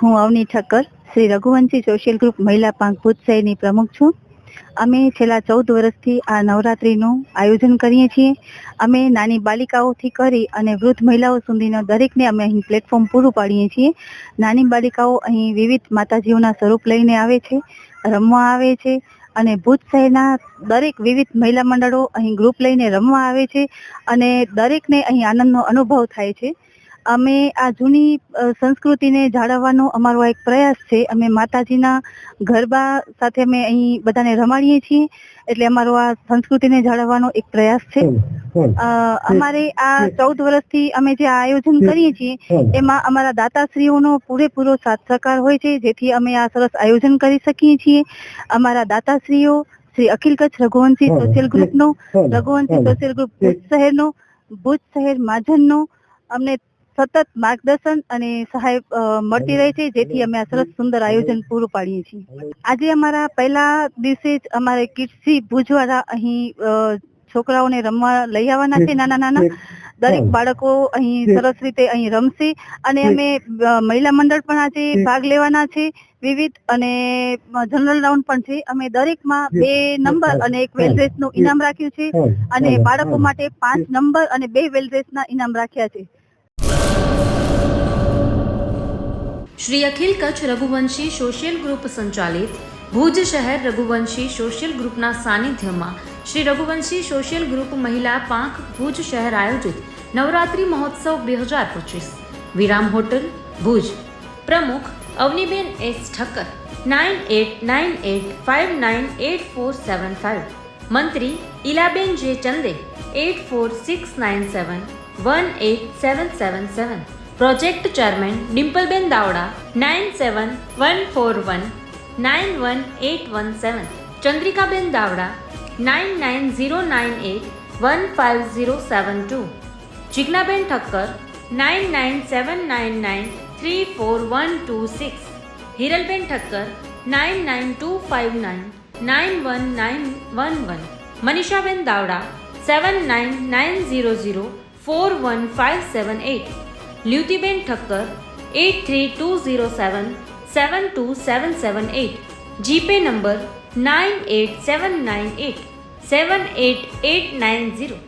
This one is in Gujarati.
હું અવની ઠક્કર, શ્રી રઘુવંશી સોશિયલ ગ્રુપ મહિલા પાંખ ભુજ શહેરની પ્રમુખ છું. અમે છેલ્લા ચૌદ વર્ષથી આ નવરાત્રિનું આયોજન કરીએ છીએ. અમે નાની બાલિકાઓથી કરી અને વૃદ્ધ મહિલાઓ સુધીનો દરેકને અમે અહીં પ્લેટફોર્મ પૂરું પાડીએ છીએ. નાની બાલિકાઓ અહીં વિવિધ માતાજીઓના સ્વરૂપ લઈને આવે છે, રમવા આવે છે અને ભુજ શહેરના દરેક વિવિધ મહિલા મંડળો અહીં ગ્રુપ લઈને રમવા આવે છે અને દરેકને અહીં આનંદનો અનુભવ થાય છે. અમે આ જૂની સંસ્કૃતિને જાળવવાનો અમારો એક પ્રયાસ છે. અમે માતાજીના ગરબા સાથે અમે અહીં બધાને રમાડીએ છીએ. એટલે અમારો આ સંસ્કૃતિને જાળવવાનો એક પ્રયાસ છે. અમારે આ ચૌદ વર્ષથી અમે જે આયોજન કરીએ છીએ એમાં અમારા દાતાશ્રીઓનો પૂરેપૂરો સાથ સહકાર હોય છે જેથી અમે આ સરસ આયોજન કરી શકીએ છીએ. અમારા દાતાશ્રીઓ શ્રી અખિલ કચ્છ રઘુવંશી સોશિયલ ગ્રુપનો રઘુવંશી સોશિયલ ગ્રુપ ભુજ શહેરનો ભુજ શહેર માજનનો. અમને સતત માર્ગદર્શન અને સહાય મળતી રહે છે જેથી અમે આ સરસ સુંદર આયોજન પૂરું પાડીએ છીએ. આજે અમારા પહેલા દિવસે જ અમારે કિડસી ભુજવાળા અહીં છોકરાઓને રમવા લઈ આવવાના છે નાના નાના. દરેક બાળકો અહીં સરસ રીતે અહીં રમશે અને અમે મહિલા મંડળ પણ આજે ભાગ લેવાના છે વિવિધ અને જનરલ રાઉન્ડ પણ છે. અમે દરેકમાં બે નંબર અને એક વેલ ડ્રેસનું ઇનામ રાખ્યું છે અને બાળકો માટે પાંચ નંબર અને બે વેલ ડ્રેસ ના ઇનામ રાખ્યા છે. શ્રી અખિલ કચ્છ રઘુવંશી સોશિયલ ગ્રુપ સંચાલિત ભુજ શહેર રઘુવંશી સોશિયલ ગ્રુપના સાનિધ્યમાં શ્રી રઘુવંશી સોશિયલ ગ્રુપ મહિલા પાંખ ભુજ શહેર આયોજિત નવરાત્રિ મહોત્સવ બે હજાર પચીસ. વિરામ હોટલ, ભુજ. પ્રમુખ Avaniben S Thakkar, nine eight nine eight five nine eight four seven five. મંત્રી Ilaben J Chande, eight four six nine seven, one eight seven seven seven. Project chairman Dimpleben Davda nine seven one four one nine one eight one seven Chandrikaben Davda nine nine zero nine eight one five zero seven two Jignaben Thakkar nine nine seven nine nine three four one two six Hiralben Thakkar nine nine two five nine nine one nine one one Manishaben Davda seven nine nine zero zero four one five seven eight Lyutiben Thakkar eight three two zero seven seven two seven seven eight GPay number nine eight seven nine eight seven eight eight nine zero